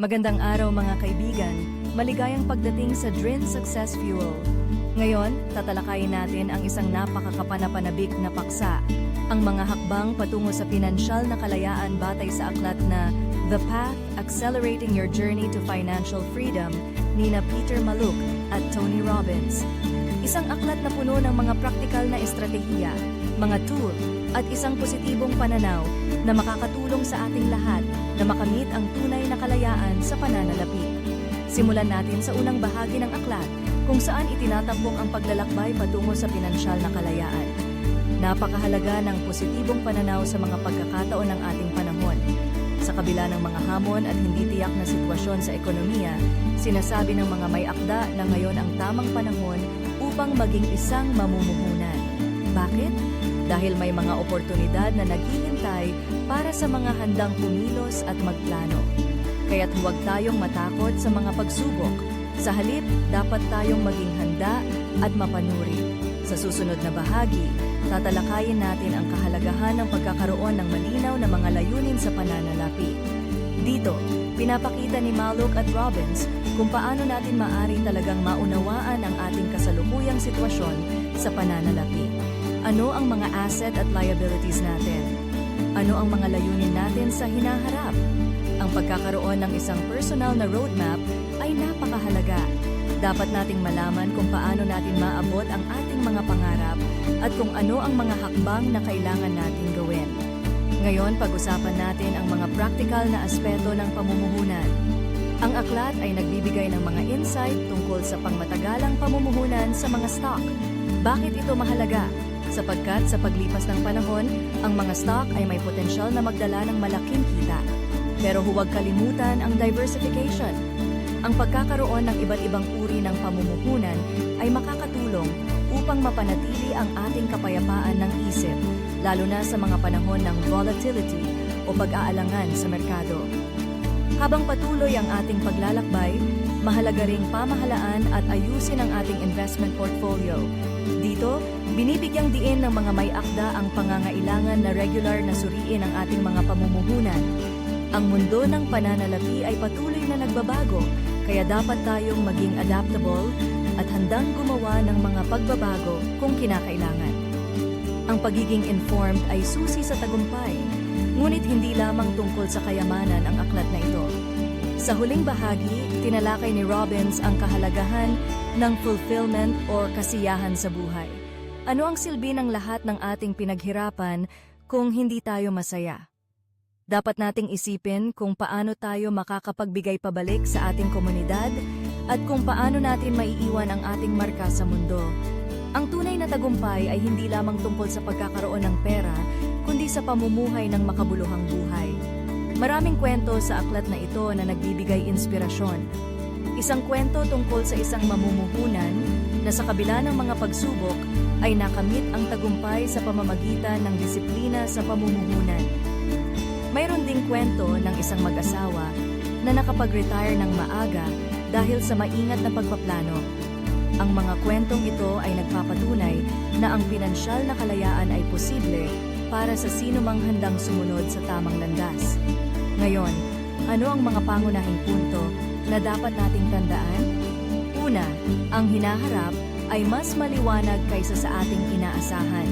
Magandang araw mga kaibigan, maligayang pagdating sa Drin Success Fuel. Ngayon, tatalakayin natin ang isang napakakapanapanabik na paksa, ang mga hakbang patungo sa pinansyal na kalayaan batay sa aklat na The Path, Accelerating Your Journey to Financial Freedom ni na Peter Maluk at Tony Robbins. Isang aklat na puno ng mga praktikal na estratehiya, mga tool, at isang positibong pananaw na makakatulong sa ating lahat na makamit ang tunay na kalayaan sa pananalapi. Simulan natin sa unang bahagi ng aklat kung saan itinatampok ang paglalakbay patungo sa pinansyal na kalayaan. Napakahalaga ng positibong pananaw sa mga pagkakataon ng ating panahon. Sa kabila ng mga hamon at hindi tiyak na sitwasyon sa ekonomiya, sinasabi ng mga may akda na ngayon ang tamang panahon upang maging isang mamumuhunan. Bakit? Dahil may mga oportunidad na naghihintay para sa mga handang pumilos at magplano. Kaya't huwag tayong matakot sa mga pagsubok. Sa halip, dapat tayong maging handa at mapanuri. Sa susunod na bahagi, tatalakayin natin ang kahalagahan ng pagkakaroon ng malinaw na mga layunin sa pananalapi. Dito, pinapakita ni Maluk at Robbins kung paano natin maari talagang maunawaan ang ating kasalukuyang sitwasyon sa pananalapi. Ano ang mga asset at liabilities natin? Ano ang mga layunin natin sa hinaharap? Ang pagkakaroon ng isang personal na roadmap ay napakahalaga. Dapat nating malaman kung paano natin maabot ang ating mga pangarap at kung ano ang mga hakbang na kailangan nating gawin. Ngayon, pag-usapan natin ang mga practical na aspeto ng pamumuhunan. Ang aklat ay nagbibigay ng mga insight tungkol sa pangmatagalang pamumuhunan sa mga stock. Bakit ito mahalaga? Sapagkat sa paglipas ng panahon, ang mga stock ay may potensyal na magdala ng malaking kita. Pero huwag kalimutan ang diversification. Ang pagkakaroon ng iba't ibang uri ng pamumuhunan ay makakatulong upang mapanatili ang ating kapayapaan ng isip, lalo na sa mga panahon ng volatility o pag-aalangan sa merkado. Habang patuloy ang ating paglalakbay, mahalaga ring pamahalaan at ayusin ang ating investment portfolio. Dito, binibigyang diin ng mga may akda ang pangangailangan na regular na suriin ang ating mga pamumuhunan. Ang mundo ng pananalapi ay patuloy na nagbabago, kaya dapat tayong maging adaptable at handang gumawa ng mga pagbabago kung kinakailangan. Ang pagiging informed ay susi sa tagumpay, ngunit hindi lamang tungkol sa kayamanan ang aklat na ito. Sa huling bahagi, tinalakay ni Robbins ang kahalagahan ng fulfillment or kasiyahan sa buhay. Ano ang silbi ng lahat ng ating pinaghirapan kung hindi tayo masaya? Dapat nating isipin kung paano tayo makakapagbigay pabalik sa ating komunidad at kung paano natin maiiwan ang ating marka sa mundo. Ang tunay na tagumpay ay hindi lamang tungkol sa pagkakaroon ng pera, kundi sa pamumuhay ng makabuluhang buhay. Maraming kwento sa aklat na ito na nagbibigay inspirasyon. Isang kwento tungkol sa isang mamumuhunan na sa kabila ng mga pagsubok ay nakamit ang tagumpay sa pamamagitan ng disiplina sa pamumuhunan. Mayroon ding kwento ng isang mag-asawa na nakapag-retire ng maaga dahil sa maingat na pagpaplano. Ang mga kwentong ito ay nagpapatunay na ang pinansyal na kalayaan ay posible para sa sino mang handang sumunod sa tamang landas. Ngayon, ano ang mga pangunahing punto na dapat nating tandaan? Una, ang hinaharap ay mas maliwanag kaysa sa ating inaasahan.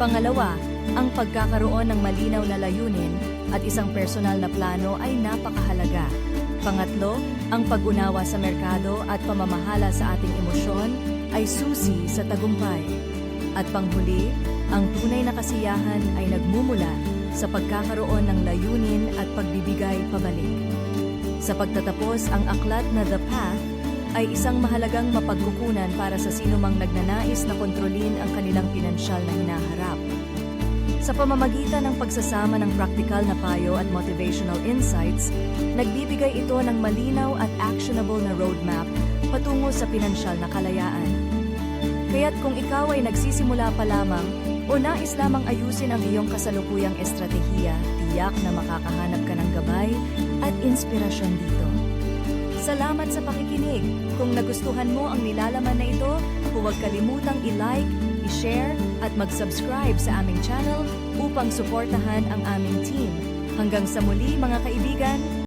Pangalawa, ang pagkakaroon ng malinaw na layunin at isang personal na plano ay napakahalaga. Pangatlo, ang pag-unawa sa merkado at pamamahala sa ating emosyon ay susi sa tagumpay. At panghuli, ang tunay na kasiyahan ay nagmumula sa pagkakaroon ng layunin at pagbibigay pabalik. Sa pagtatapos, ang aklat na The Path ay isang mahalagang mapagkukunan para sa sinumang nagnanais na kontrolin ang kanilang pinansyal na hinaharap. Sa pamamagitan ng pagsasama ng praktikal na payo at motivational insights, nagbibigay ito ng malinaw at actionable na roadmap patungo sa pinansyal na kalayaan. Kaya't kung ikaw ay nagsisimula pa lamang o lamang ayusin ang iyong kasalukuyang estratehiya, tiyak na makakahanap ka ng gabay at inspirasyon dito. Salamat sa pakikinig. Kung nagustuhan mo ang nilalaman na ito, huwag kalimutang i-like, i-share at mag-subscribe sa aming channel upang suportahan ang aming team. Hanggang sa muli mga kaibigan,